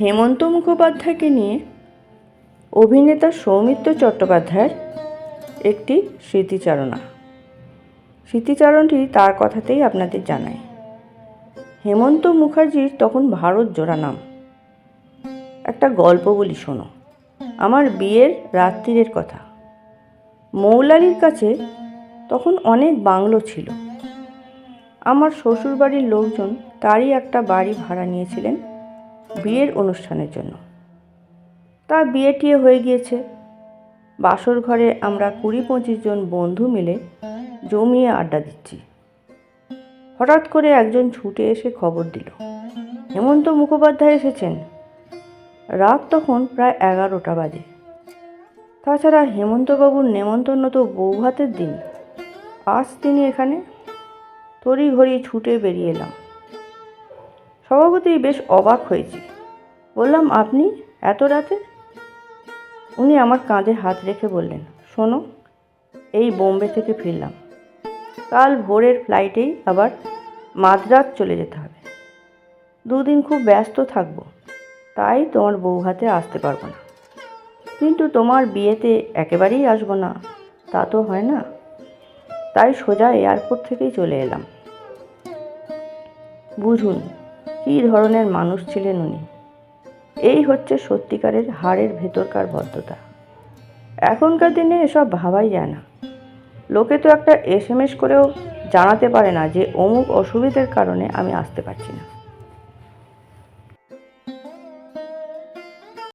হেমন্ত মুখোপাধ্যায়কে নিয়ে অভিনেতা সৌমিত্র চট্টোপাধ্যায়ের একটি স্মৃতিচারণা। স্মৃতিচারণটি তার কথাতেই আপনাদের জানাই। হেমন্ত মুখার্জির তখন ভারত জোড়া নাম। একটা গল্প বলি শোনো। আমার বিয়ের রাত্রিরের কথা। মৌলালির কাছে তখন অনেক বাংলো ছিল। আমার শ্বশুরবাড়ির লোকজন তারই একটা বাড়ি ভাড়া নিয়েছিলেন বিয়ের অনুষ্ঠানের জন্য। তা বিয়ে টিয়ে হয়ে গিয়েছে। বাসর ঘরে আমরা কুড়ি পঁচিশ জন বন্ধু মিলে জমিয়ে আড্ডা দিচ্ছি। হঠাৎ করে একজন ছুটে এসে খবর দিল, হেমন্ত মুখোপাধ্যায় এসেছেন? রাত তখন প্রায় এগারোটা বাজে। তাছাড়া হেমন্তবাবুর নেমন্তন্ন তো বৌভাতের দিন। আজ তিনি এখানে। তড়ি ঘড়ি ছুটে বেরিয়ে এলাম। স্বভাবতই বেশ অবাক হয়েছি। বললাম, আপনি এত রাতে? উনি আমার কাঁধে হাত রেখে বললেন, শোনো, এই বোম্বে থেকে ফিরলাম। কাল ভোরের ফ্লাইটেই আবার মাদ্রাজ চলে যেতে হবে। দুদিন খুব ব্যস্ত থাকব, তাই তোমার বউ হাতে আসতে পারব না। কিন্তু তোমার বিয়েতে একেবারেই আসব না, তা তো হয় না। তাই সোজা এয়ারপোর্ট থেকেই চলে এলাম। বুঝুন কী ধরনের মানুষ ছিলেন উনি? এই হচ্ছে সত্যিকারের হাড়ের ভেতরকার বদ্ধতা এখনকার দিনে এসব ভাবাই যায় না। লোকে তো একটা এস এম এস করেও জানাতে পারে না যে অমুক অসুবিধের কারণে আমি আসতে পারছি না।